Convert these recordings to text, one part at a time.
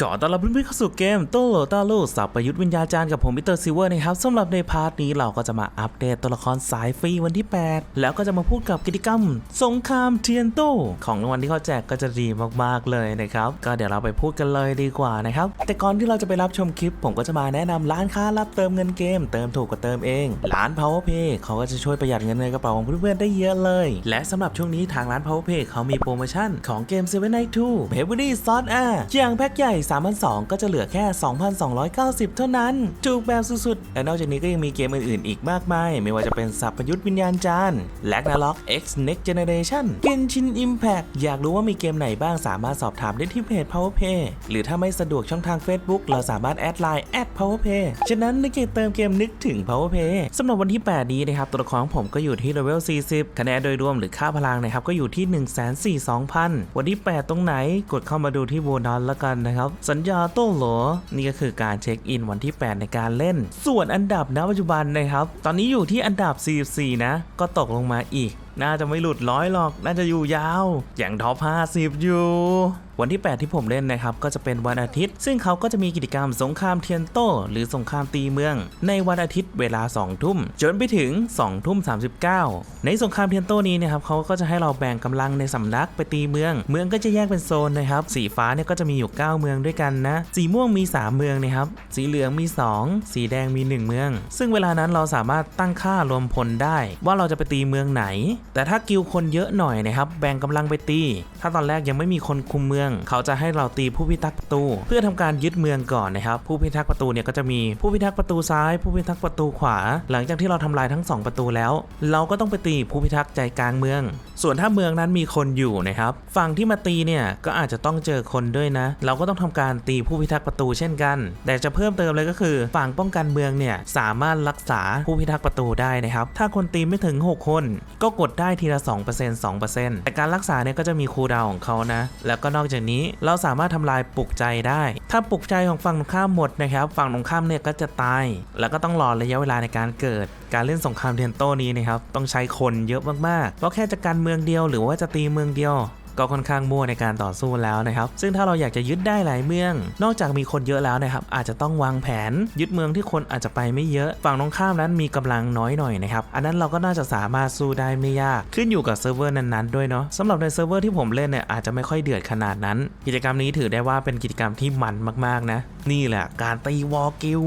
ขอต้อนรับเพื่อนๆเข้าสู่เกมโตโลตาโลสับประยุทธ์วิญญาจารย์กับผมมิสเตอร์ซิเวอร์นะครับสำหรับในพาร์ทนี้เราก็จะมาอัปเดตตัวละครสายฟรีวันที่ 8 แล้วก็จะมาพูดกับกิจกรรม สงครามเทียนโต ของรางวัลที่เขาแจกก็จะดีมากๆเลยนะครับ ก็เดี๋ยวเราไปพูดกันเลยดีกว่านะครับ แต่ก่อนที่เราจะไปรับชมคลิป ผมก็จะมาแนะนำร้านค้ารับเติมเงินเกม เติมถูกกว่าเติมเอง ร้าน Powerpay เขาก็จะช่วยประหยัดเงินในกระเป๋าของเพื่อนๆได้เยอะเลย และสำหรับช่วงนี้ทางร้าน Powerpay เขามีโปรโมชั่นของเกม7 Night 2 Heavily Sword R อย่างแพ็คใหญ่3,200ก็จะเหลือแค่ 2,290 เท่านั้นถูกแบบสุดๆ และนอกจากนี้ก็ยังมีเกมอื่นๆ อีกมากมาย ไม่ว่าจะเป็นสัพพยุทธวิญญาณจารย์ Ragnarok X Next Generation Genshin Impact อยากรู้ว่ามีเกมไหนบ้างสามารถสอบถามได้ที่เพจ Powerpay หรือถ้าไม่สะดวกช่องทาง Facebook เราสามารถแอดไลน์แอด @powerpay ฉะนั้นในเกมเติมเกมนึกถึง Powerpay สำหรับวันที่ 8 นี้นะครับตัวละครของผมก็อยู่ที่เลเวล 40 คะแนนโดยรวมหรือค่าพลังนะครับก็อยู่ที่ 142,000 วันที่ 8 ตรงไหนกดเข้ามาดูที่โบนัสแล้วกันนะครับสัญญาโต้โหลนี่ก็คือการเช็คอินวันที่ 8 ในการเล่น ส่วนอันดับณปัจจุบันนะครับ ตอนนี้อยู่ที่อันดับ 44 นะ ก็ตกลงมาอีก น่าจะไม่หลุดร้อยหรอก น่าจะอยู่ยาว อย่างท็อป50 อยู่ วันที่ 8 ที่ผมเล่นนะครับ ก็จะเป็นวันอาทิตย์ ซึ่งเขาก็จะมีกิจกรรมสงครามเทียนโต้หรือสงครามตีเมือง ในวันอาทิตย์เวลา 2 ทุ่ม จนไปถึง 2 ทุ่ม 39 ในสงครามเทียนโต้นี้นะครับเขาก็จะให้เราแบ่งกำลังในสำนักไปตีเมือง เมืองก็จะแยกเป็นโซนนะครับ สีฟ้าเนี่ยก็จะมีอยู่ 9 เมืองด้วยกันนะ สีม่วงมี 3 เมืองนะครับ สีเหลืองมี 2 สีแดงมี 1 เมือง ซึ่งเวลานั้นเราสามารถตั้งค่ารวมพลได้ ว่าเราจะไปตีเมืองไหน แต่ถ้ากิลคนเยอะหน่อยนะครับแบ่งกำลังไปตี ถ้าตอนแรกยังไม่มีคนคุมเมือง เขาจะให้เราตีผู้พิทักษ์ประตู เพื่อทำการยึดเมืองก่อนนะครับผู้พิทักษ์ประตูเนี่ยก็จะมีผู้พิทักษ์ประตูซ้าย ผู้พิทักษ์ประตูขวา หลังจากที่เราทำลายทั้งสองประตูแล้ว เราก็ต้องไปตีผู้พิทักษ์ใจกลางเมือง ส่วนถ้าเมืองนั้นมีคนอยู่นะครับฝั่งที่มาตีเนี่ยก็อาจจะต้องเจอคนด้วยนะ เราก็ต้องทำการตีผู้พิทักษ์ประตูเช่นกัน แต่จะเพิ่มเติมเลยก็คือฝั่งป้องกันเมืองเนี่ยสามารถรักษาผู้พิทักษ์ประตูได้นะครับถ้าคนตีไม่ถึง 6 คน ก็กดได้ได้ทีละ 2% 2%แต่การรักษาเนี่ยก็จะมีคูลดาวของเขานะ แล้วก็นอกจากนี้เราสามารถทำลายปลุกใจได้ ถ้าปลุกใจของฝั่งตรงข้ามหมดนะครับ ฝั่งตรงข้ามเนี่ยก็จะตาย แล้วก็ต้องรอระยะเวลาในการเกิด การเล่นสงครามเทียนโตนี้นะครับ ต้องใช้คนเยอะมากๆ เพราะแค่จะการเมืองเดียวหรือว่าจะตีเมืองเดียว ก็ค่อนข้างมั่วในการต่อสู้แล้วนะครับซึ่งถ้าเราอยากจะยึดได้หลายเมือง นอกจากมีคนเยอะแล้วนะครับอาจจะต้องวางแผน ยึดเมืองที่คนอาจจะไปไม่เยอะฝั่งตรงข้ามนั้นมีกำลังน้อยหน่อยนะครับอันนั้นเราก็น่าจะสามารถสู้ได้ไม่ยากขึ้นอยู่กับเซิร์ฟเวอร์นั้นๆด้วยเนาะสำหรับในเซิร์ฟเวอร์ที่ผมเล่นเนี่ยอาจจะไม่ค่อยเดือดขนาดนั้น กิจกรรมนี้ถือได้ว่าเป็นกิจกรรมที่มันมากๆนะนี่แหละการตีวอลกิล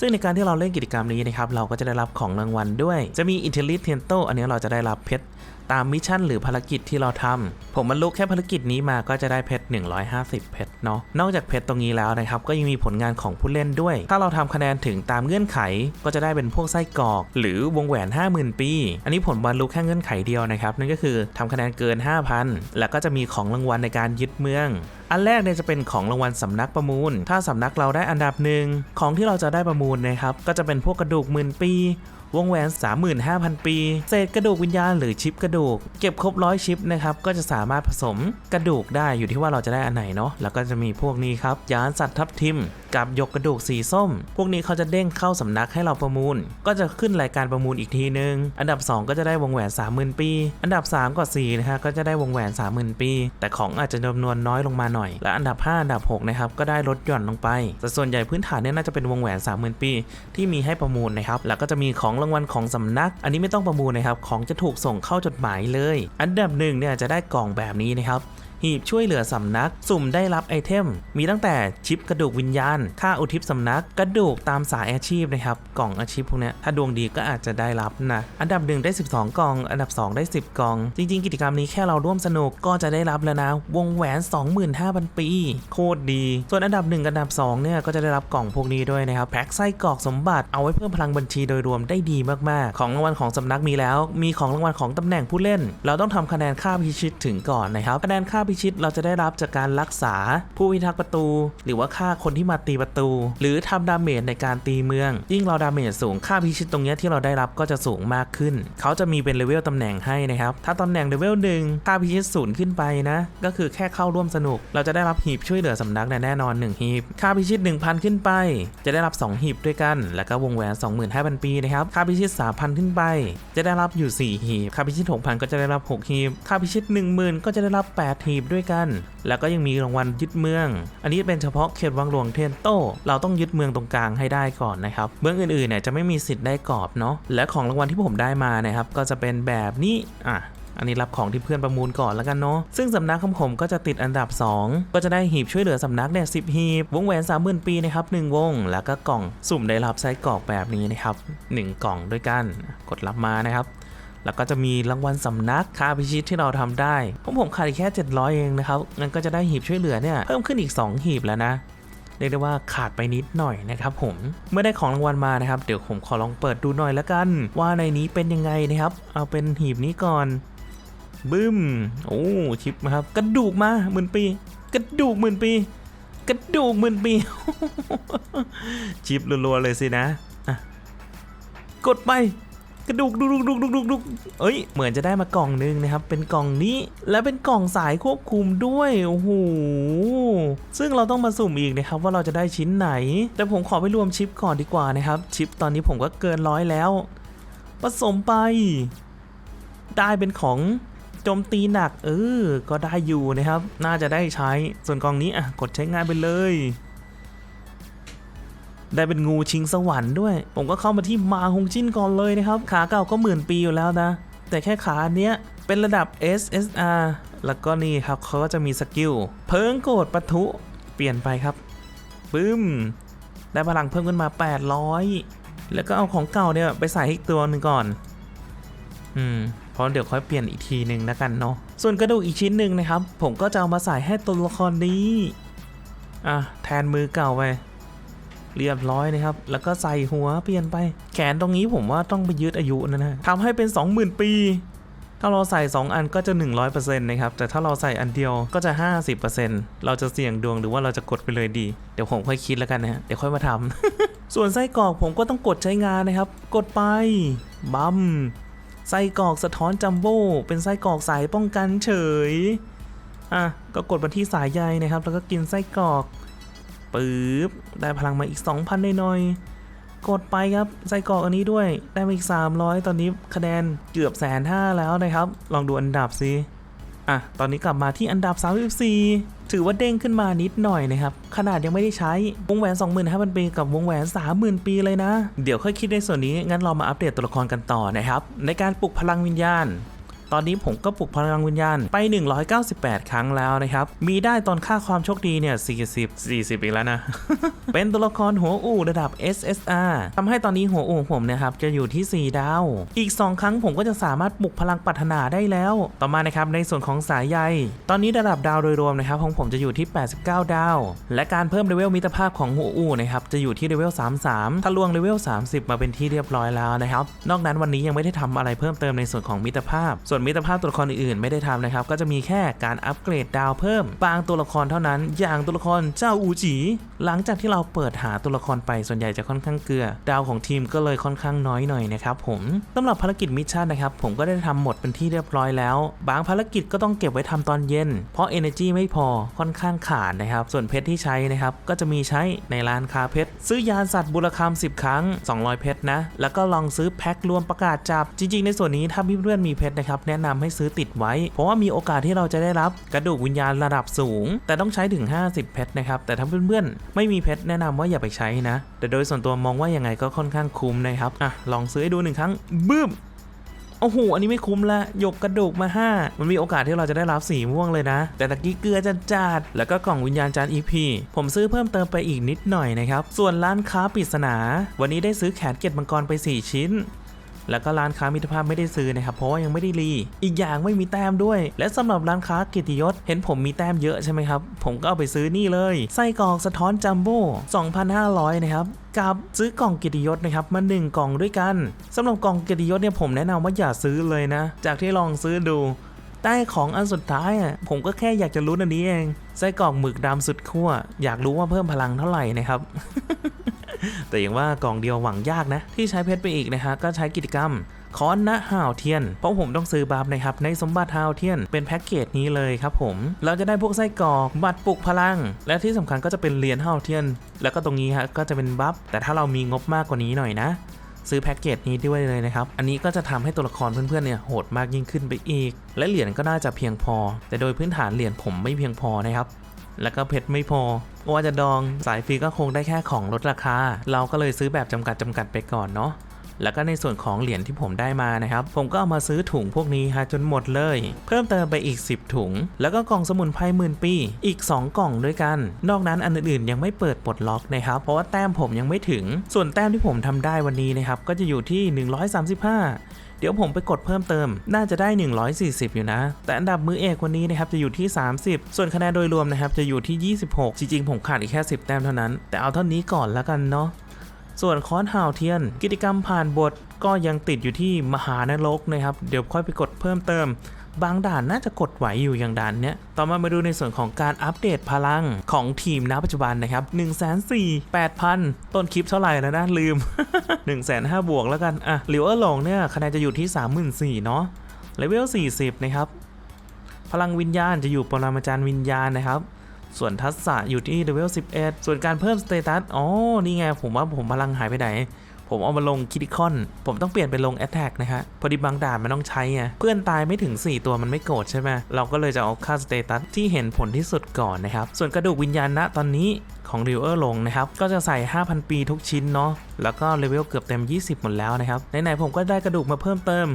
ซึ่งในการที่เราเล่นกิจกรรมนี้นะครับเราก็จะได้รับของรางวัลด้วย จะมีอินเทลิเทนโตอันนี้เราจะได้รับเพชร ตามมิชชั่นหรือภารกิจที่เราทำผมบรรลุแค่ภารกิจนี้มาก็จะได้เพชร 150 เพชรเนาะ นอกจากเพชรตรงนี้แล้วนะครับ ก็ยังมีผลงานของผู้เล่นด้วย ถ้าเราทำคะแนนถึงตามเงื่อนไข ก็จะได้เป็นพวกไส้กรอก หรือวงแหวน 50,000 ปี อันนี้ผลบรรลุแค่เงื่อนไขเดียวนะครับ นั่นก็คือทำคะแนนเกิน 5,000 แล้วก็จะมีของรางวัลในการยึดเมืองอันแรกเนี่ยจะเป็นของรางวัลสำนักประมูล ถ้าสำนักเราได้อันดับหนึ่งของที่เราจะได้ประมูลนะครับ ก็จะเป็นพวกกระดูกหมื่นปี วงแหวน 35,000 ปี เศษกระดูกวิญญาณหรือชิปกระดูก เก็บครบร้อยชิปนะครับ ก็จะสามารถผสมกระดูกได้อยู่ที่ว่าเราจะได้อันไหนเนาะแล้วก็จะมีพวกนี้ครับยานสัตว์ทับทิม กับยกกระดูกสีส้ม พวกนี้เขาจะเด้งเข้าสำนักให้เราประมูล ก็จะขึ้นรายการประมูลอีกทีนึง อันดับ 2 ก็จะได้วงแหวน 30,000 ปี อันดับ 3กับ4นะฮะก็จะได้วงแหวน 30,000 ปี แต่ของอาจจะจำนวนน้อยลงมาหน่อย และอันดับ 5 อันดับ6นะครับก็ได้ลดหย่อนลงไปแต่ส่วนใหญ่พื้นฐานเนี่ยน่าจะเป็นวงแหวน 30,000 ปี ที่มีให้ประมูลนะครับแล้วก็จะมีของรางวัลของสำนัก อันนี้ไม่ต้องประมูลนะครับของจะถูกส่งเข้าจดหมายเลย อันดับหนึ่งเนี่ยจะได้กล่องแบบนี้นะครับ หีบช่วยเหลือสำนัก สุ่มได้รับไอเทม มีตั้งแต่ชิปกระดูกวิญญาณ ค่าอุทิศสำนัก กระดูกตามสายอาชีพนะครับ กล่องอาชีพพวกนี้ถ้าดวงดีก็อาจจะได้รับนะ อันดับหนึ่งได้ 12 กล่อง อันดับ 2 ได้ 10 กล่อง จริง ๆ กิจกรรมนี้แค่เราร่วมสนุกก็จะได้รับแล้วนะ วงแหวน 25,000 ปี โคตรดี ส่วนอันดับ 1 อันดับ 2 เนี่ยก็จะได้รับกล่องพวกนี้ด้วยนะครับ แพ็คไส้กรอกสมบัติ เอาไว้เพิ่มพลังบัญชีโดยรวมได้ดีมาก ๆ ของรางวัลของสำนักมีแล้ว มีของรางวัลของตำแหน่งผู้เล่น เราต้องทำคะแนนค่าพิชิตถึงก่อนนะครับ คะแนนค่าพิพิชิตเราจะได้รับจากการรักษาผู้พิทักษ์ประตู หรือว่าฆ่าคนที่มาตีประตู หรือทำดาเมจในการตีเมือง ยิ่งเราดาเมจสูงค่าพิชิตตรงเนี้ยที่เราได้รับก็จะสูงมากขึ้น เขาจะมีเป็นเลเวลตำแหน่งให้นะครับ ถ้าตำแหน่งเลเวลหนึ่งค่าพิชิตศูนย์ขึ้นไปนะ ก็คือแค่เข้าร่วมสนุก เราจะได้รับหีบช่วยเหลือสำนักแน่นอน 1 หีบ ค่าพิชิต 1,000 ขึ้นไป จะได้รับ 2 หีบด้วยกัน แล้วก็วงแหวน 25,000 ปีนะครับ ค่าพิชิต 3,000 ขึ้นไป จะได้รับอยู่ 4 หีบ ค่าพิชิต 6,000 ก็จะได้รับ 6 หีบ ค่าพิชิต 10,000 ก็จะได้รับ 8 หีบบด้วยกัน แล้วก็ยังมีรางวัลยึดเมือง อันนี้เป็นเฉพาะเขตวังหลวงเทนโต เราต้องยึดเมืองตรงกลางให้ได้ก่อนนะครับ เมืองอื่นๆเนี่ยจะไม่มีสิทธิ์ได้กรอบเนาะ และของรางวัลที่ผมได้มานะครับก็จะเป็นแบบนี้ อะอันนี้รับของที่เพื่อนประมูลก่อนแล้วกันเนาะ ซึ่งสำนักของผมก็จะติดอันดับ 2 ก็จะได้หีบช่วยเหลือสำนักเนี่ยสิหีบ วงแหวน30,000 ปีนะครับ1วง แล้วก็กล่องสุ่มได้รับไส้กรอกแบบนี้นะครับ 1 กล่องด้วยกัน กดรับมานะครับ แล้วก็จะมีรางวัลสำนักค่าพิชิตที่เราทำได้ผมผมขาดอีกแค่ 700 เองนะครับงั้นก็จะได้หีบช่วยเหลือเนี่ยเพิ่มขึ้นอีก 2 หีบแล้วนะเรียกได้ว่าขาดไปนิดหน่อยนะครับผมเมื่อได้ของรางวัลมานะครับ เดี๋ยวผมขอลองเปิดดูหน่อยละกัน ว่าในนี้เป็นยังไงนะครับ เอาเป็นหีบนี้ก่อนบึ้มโอ้ชิปนะครับ กระดูกมาหมื่นปี กระดูกหมื่นปี กระดูกหมื่นปี ชิปรัวๆเลยสินะะกดไป กระดูกดุกดุกดุกดุกดุกดุกเอ้ย เหมือนจะได้มากล่องนึงนะครับ เป็นกล่องนี้ และเป็นกล่องสายควบคุมด้วย โอ้โห ซึ่งเราต้องมาสุ่มอีกนะครับว่าเราจะได้ชิ้นไหน แต่ผมขอไปรวมชิปก่อนดีกว่านะครับ ชิปตอนนี้ผมก็เกินร้อยแล้ว ผสมไป ได้เป็นของโจมตีหนัก เออ ก็ได้อยู่นะครับ น่าจะได้ใช้ ส่วนกล่องนี้อะ กดใช้งานไปเลย ได้เป็นงูชิงสวรรค์ด้วย ผมก็เข้ามาที่มาฮงจิ้นก่อนเลยนะครับ ขาเก่าก็หมื่นปีอยู่แล้วนะ แต่แค่ขาอันเนี้ยเป็นระดับ SSR แล้วก็นี่ครับเขาก็จะมีสกิลเพิงโกรธปะทุเปลี่ยนไปครับปึ้มได้พลังเพิ่มขึ้นมา 800 แล้วก็เอาของเก่าเนี่ยไปใส่อีกตัวหนึ่งก่อน อืม เพราะเดี๋ยวค่อยเปลี่ยนอีกทีหนึ่งแล้วกันเนาะ ส่วนกระดูกอีกชิ้นหนึ่งนะครับ ผมก็จะเอามาใส่ให้ตัวละครนี้ อะ แทนมือเก่าไป เรียบร้อยนะครับ แล้วก็ใส่หัวเปลี่ยนไป แขนตรงนี้ผมว่าต้องไปยืดอายุนะนะทำให้เป็น 20,000 ปี ถ้าเราใส่ 2 อันก็จะ 100%นะครับ แต่ถ้าเราใส่อันเดียวก็จะ 50%เราจะเสี่ยงดวงหรือว่าเราจะกดไปเลยดี เดี๋ยวผมค่อยคิดแล้วกันนะฮะ เดี๋ยวค่อยมาทำ ส่วนไส้กรอกผมก็ต้องกดใช้งานนะครับ กดไป บัมไส้กรอกสะท้อนจัมโบ้ เป็นไส้กรอกสายป้องกันเฉย อะ ก็กดมาที่สายใยนะครับ แล้วก็กินไส้กรอก ปึ๊บได้พลังมาอีก 2,000หน่อยๆกดไปครับไส้กรอกอันนี้ด้วยได้มาอีก 300 ตอนนี้คะแนนเกือบแสนห้าแล้วนะครับ ลองดูอันดับสิอะ ตอนนี้กลับมาที่อันดับ 34 ถือว่าเด้งขึ้นมานิดหน่อยนะครับ ขนาดยังไม่ได้ใช้ วงแหวน 25,000 ปีกับวงแหวน 30,000 ปีเลยนะ เดี๋ยวค่อยคิดในส่วนนี้ งั้นเรามาอัปเดตตัวละครกันต่อนะครับ ในการปลุกพลังวิญญาณ ตอนนี้ผมก็ปลุกพลังวิญญาณไป 198 ครั้งแล้วนะครับ มีได้ตอนค่าความโชคดีเนี่ย 40 40 อีกแล้วนะ เป็นตัวละครหัวอู่ระดับ SSR ทำให้ตอนนี้หัวอู่ของผมนะครับจะอยู่ที่ 4 ดาว อีก 2 ครั้งผมก็จะสามารถปลุกพลังปรารถนาได้แล้ว ต่อมานะครับในส่วนของสายใย ตอนนี้ระดับดาวโดยรวมนะครับของผมจะอยู่ที่ 89 ดาว และการเพิ่มเลเวลมิตรภาพของหัวอู่นะครับจะอยู่ที่เลเวล 33ทะลวงเลเวล 30 มาเป็นที่เรียบร้อยแล้วนะครับ นอกนั้นวันนี้ยังไม่ได้ทำอะไรเพิ่มเติมในส่วนของมิตรภาพ ส่วนมิตรภาพตัวละครอื่นๆ ไม่ได้ทำนะครับ ก็จะมีแค่การอัปเกรดดาวเพิ่ม บางตัวละครเท่านั้น อย่างตัวละครเจ้าอูจี หลังจากที่เราเปิดหาตัวละครไปส่วนใหญ่จะค่อนข้างเกลือ ดาวของทีมก็เลยค่อนข้างน้อยหน่อยนะครับผมสำหรับภารกิจมิชชั่นนะครับผมก็ได้ทำหมดเป็นที่เรียบร้อยแล้ว บางภารกิจก็ต้องเก็บไว้ทำตอนเย็น เพราะ Energy ไม่พอค่อนข้างขาดนะครับ ส่วนเพชรที่ใช้นะครับก็จะมีใช้ในร้านคาเพชรซื้อยานสัตว์บุรคาม10 ครั้ง 200 เพชรนะแล้วก็ลองซื้อแพ็ครวมประกาศจับจริงๆ ในส่วนนี้ถ้าเพื่อนๆมีเพชรนะครับแแนะนำให้ซื้อติดไว้ เพราะว่ามีโอกาสที่เราจะได้รับกระดูกวิญญาณระดับสูง แต่ต้องใช้ถึง 50 เพชรนะครับ แต่ถ้าเพื่อนๆ ไม่มีเพชรแนะนำว่าอย่าไปใช้นะ แต่โดยส่วนตัวมองว่ายังไงก็ค่อนข้างคุ้มนะครับ อะ ลองซื้อให้ดูหนึ่งครั้ง บึ้มโอ้โห อันนี้ไม่คุ้มละยกกระดูกมา 5 มันมีโอกาสที่เราจะได้รับสีม่วงเลยนะ แต่ตะกี้เกลือจัดจัด แล้วก็กล่องวิญญาณจาน EP ผมซื้อเพิ่มเติมไปอีกนิดหน่อยนะครับ ส่วนร้านค้าปริศนา วันนี้ได้ซื้อแขนเกตมังกรไป 4 ชิ้น แล้วก็ร้านค้ามิตรภาพไม่ได้ซื้อนะครับเพราะว่ายังไม่ได้รี อีกอย่างไม่มีแต้มด้วย และสำหรับร้านค้าเกียรติยศ เห็นผมมีแต้มเยอะใช่ไหมครับ ผมก็เอาไปซื้อนี่เลยไส้กรอกสะท้อนจัมโบ้2,500 นะครับกับซื้อกล่องเกียรติยศนะครับมา1กล่องด้วยกันสำหรับกล่องเกียรติยศเนี่ยผมแนะนำว่าอย่าซื้อเลยนะ จากที่ลองซื้อดูแต่ของอันสุดท้ายอะผมก็แค่อยากจะรู้อันนี้เองไส้กรอกหมึกดำสุดขั้วอยากรู้ว่าเพิ่มพลังเท่าไหร่นะครับ แต่อย่างว่ากล่องเดียวหวังยากนะ ที่ใช้เพชรไปอีกนะฮะก็ใช้กิจกรรมคอนนะฮาวเทียน เพราะผมต้องซื้อบัฟนะครับ ในสมบัติฮาวเทียน เป็นแพ็กเกจนี้เลยครับผม เราจะได้พวกไส้กรอกบัตรปลุกพลัง และที่สำคัญก็จะเป็นเหรียญฮาวเทียน แล้วก็ตรงนี้ฮะก็จะเป็นบัฟแต่ถ้าเรามีงบมากกว่านี้หน่อยนะ ซื้อแพ็กเกจนี้ด้วยเลยนะครับ อันนี้ก็จะทำให้ตัวละครเพื่อนๆเนี่ยโหดมากยิ่งขึ้นไปอีก และเหรียญก็น่าจะเพียงพอ แต่โดยพื้นฐานเหรียญผมไม่เพียงพอนะครับ แล้วก็เพชรไม่พอว่าจะดองสายฟรีก็คงได้แค่ของลดราคา เราก็เลยซื้อแบบจำกัดจำกัดไปก่อนเนาะแล้วก็ในส่วนของเหรียญที่ผมได้มานะครับ ผมก็เอามาซื้อถุงพวกนี้ฮะจนหมดเลย เพิ่มเติมไปอีก 10 ถุง แล้วก็กล่องสมุนไพรหมื่นปี อีก 2 กล่องด้วยกัน นอกนั้นอันอื่นๆยังไม่เปิดปลดล็อกนะครับ เพราะว่าแต้มผมยังไม่ถึง ส่วนแต้มที่ผมทำได้วันนี้นะครับ ก็จะอยู่ที่ 135 เดี๋ยวผมไปกดเพิ่มเติม น่าจะได้ 140 อยู่นะ แต่อันดับมือเอกวันนี้นะครับจะอยู่ที่ 30 ส่วนคะแนนโดยรวมนะครับจะอยู่ที่ 26 จริงๆ ผมขาดอีกแค่ 10 แต้มเท่านั้น แต่เอาเท่านี้ก่อนแล้วกันเนาะส่วนคอนฮาวเทียน กิจกรรมผ่านบทก็ยังติดอยู่ที่มหานรกนะครับ เดี๋ยวค่อยไปกดเพิ่มเติม บางด่านน่าจะกดไหวอยู่อย่างด่านเนี้ย ต่อมามาดูในส่วนของการอัปเดตพลังของทีมณปัจจุบันนะครับ1 4 8 0 0 0 ต้นคลิปเท่าไหร่แล้วนะ ลืม 1 5 0 0 0บวกแล้วกัน อะหลิวเออร์หลงเนี่ยคะแนนจะอยู่ที่ 34,000เนาะเลเวล 40 นะครับ พลังวิญญาณจะอยู่ปรมาจารย์วิญญาณนะครับส่วนทักษะอยู่ที่เลเวล11 ส่วนการเพิ่มสเตตัส อ๋อ นี่ไง ผมว่าผมพลังหายไปไหน ผมเอามาลงคิดิคอน ผมต้องเปลี่ยนไปลงแอตแทกนะฮะ พอดีบางด่านมันต้องใช้ไงเพื่อนตายไม่ถึง 4 ตัวมันไม่โกรธใช่ไหมเราก็เลยจะเอาค่าสเตตัสที่เห็นผลที่สุดก่อนนะครับ ส่วนกระดูกวิญญาณณตอนนี้ของริวเออร์ลงนะครับ ก็จะใส่ 5,000 ปีทุกชิ้นเนาะแล้วก็เลเวลเกือบเต็ม 20 หมดแล้วนะครับไหนๆผมก็ได้กระดูกมาเพิ่มเติม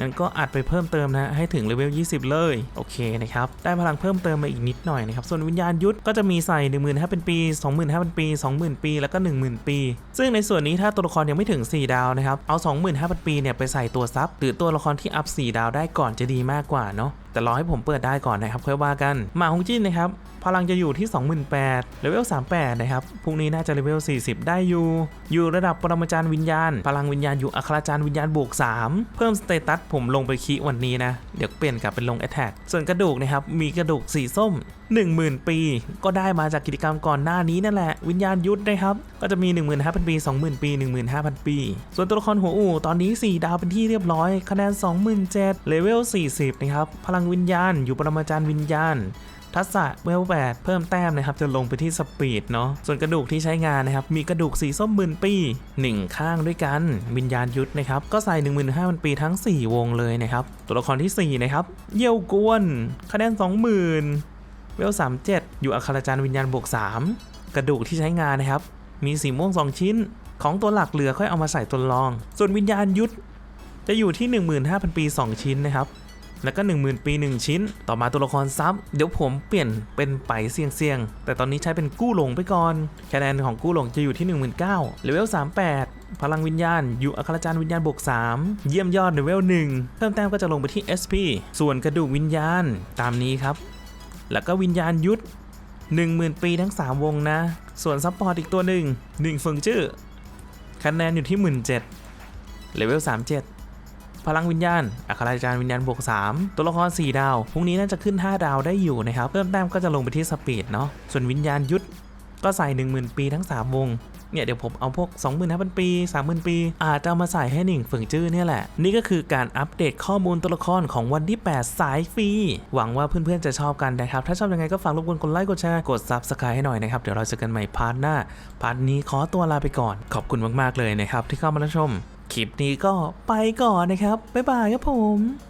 งั้นก็อัดไปเพิ่มเติมนะให้ถึงเลเวล 20 เลยโอเคนะครับได้พลังเพิ่มเติมมาอีกนิดหน่อยนะครับส่วนวิญญาณยุทธก็จะมีใส่15,000เป็นปี 25,000ปี 20,000 ปีแล้วก็ 10,000 ปี ซึ่งในส่วนนี้ถ้าตัวละครยังไม่ถึง 4 ดาวนะครับเอา 25,000 ปีเนี่ยไปใส่ตัวซับหรือตัวละครที่อัพ 4 ดาวได้ก่อนจะดีมากกว่าเนาะแต่รอให้ผมเปิดได้ก่อนนะครับค่อยว่ากันหมาฮงจินนะครับพลังจะอยู่ที่ 28,000เลเวล 38 นะครับ พรุ่งนี้น่าจะเลเวล 40 ได้อยู่ อยู่ระดับปรมาจารย์วิญญาณ พลังวิญญาณอยู่อัคราจารย์วิญญาณบวก 3 เพิ่มสเตตัสผมลงไปคีวันนี้นะ เดี๋ยวเปลี่ยนกลับเป็นลงแอตแทกส่วนกระดูกนะครับ มีกระดูกสีส้ม 10,000 ปี ก็ได้มาจากกิจกรรมก่อนหน้านี้นั่นแหละวิญญาณยุทธนะครับก็จะมี 15,000 ปี 20,000 ปี 15,000 ปี ส่วนตัวละครหัวอู่ตอนนี้ 4 ดาวเป็นที่เรียบร้อยคะแนน 27,000เลเวล 40 นะครับ พลังวิญญาณ อยู่ปรมาจารย์วิญญาณทักษะเวลแปดเพิ่มแต้มนะครับ จะลงไปที่สปีดเนาะส่วนกระดูกที่ใช้งานนะครับ มีกระดูกสีส้มหมื่นปี 1 ข้างด้วยกัน วิญญาณยุทธนะครับ ก็ใส่15,000 ปีทั้ง 4 วงเลยนะครับ ตัวละครที่ 4 นะครับ เยี่ยวกวน คะแนน 20,000 เวล37 อยู่อัคราจารย์วิญญาณบวก 3 กระดูกที่ใช้งานนะครับ มีสีม่วง 2 ชิ้น ของตัวหลักเหลือค่อยเอามาใส่ตัวรอง ส่วนวิญญาณยุทธจะอยู่ที่ 15,000 ปี 2 ชิ้นนะครับ แล้วก็ 10,000 ปี 1 ชิ้น ต่อมาตัวละครซับ เดี๋ยวผมเปลี่ยนเป็นไปเซียงเซียง แต่ตอนนี้ใช้เป็นกู้หลงไปก่อน คะแนนของกู้หลงจะอยู่ที่ 19,000เลเวล38 พลังวิญญาณ อยู่อัครจารย์วิญญาณบวก 3 เยี่ยมยอดเลเวล1เพิ่มแต้มก็จะลงไปที่ SP ส่วนกระดูกวิญญาณตามนี้ครับ แล้วก็วิญญาณยุทธ10,000 ปีทั้ง 3 วงนะ ส่วนซัพพอร์ตอีกตัวหนึ่งหนึ่งเฟิงจื้อคะแนนอยู่ที่ 17,000เลเวล 37 พลังวิญญาณ อัคราจารย์วิญญาณบวก 3 ตัวละคร 4 ดาว พรุ่งนี้น่าจะขึ้น 5 ดาวได้อยู่นะครับ เพิ่มแต้มก็จะลงไปที่สปีดเนาะ ส่วนวิญญาณยุทธ ก็ใส่ 10,000 ปีทั้ง 3 วง เนี่ยเดี๋ยวผมเอาพวก 25,000 ปี 30,000 ปี อาจจะมาใส่ให้หนิงเฟิงจื้อเนี่ยแหละ นี่ก็คือการอัปเดตข้อมูลตัวละครของวันที่ 8 สายฟรี หวังว่าเพื่อนๆจะชอบกันนะครับ ถ้าชอบยังไงก็ฝากรบกวนกดไลค์ กดแชร์ กด Subscribe ให้หน่อยนะครับ เดี๋ยวเราเจอกันใหม่พาร์ทหน้า พาร์ทนี้ขอตัวลาไปก่อน ขอบคุณมากๆเลยนะครับที่เข้ามารับชม คลิปนี้ก็ไปก่อนนะครับ บ๊ายบายครับผม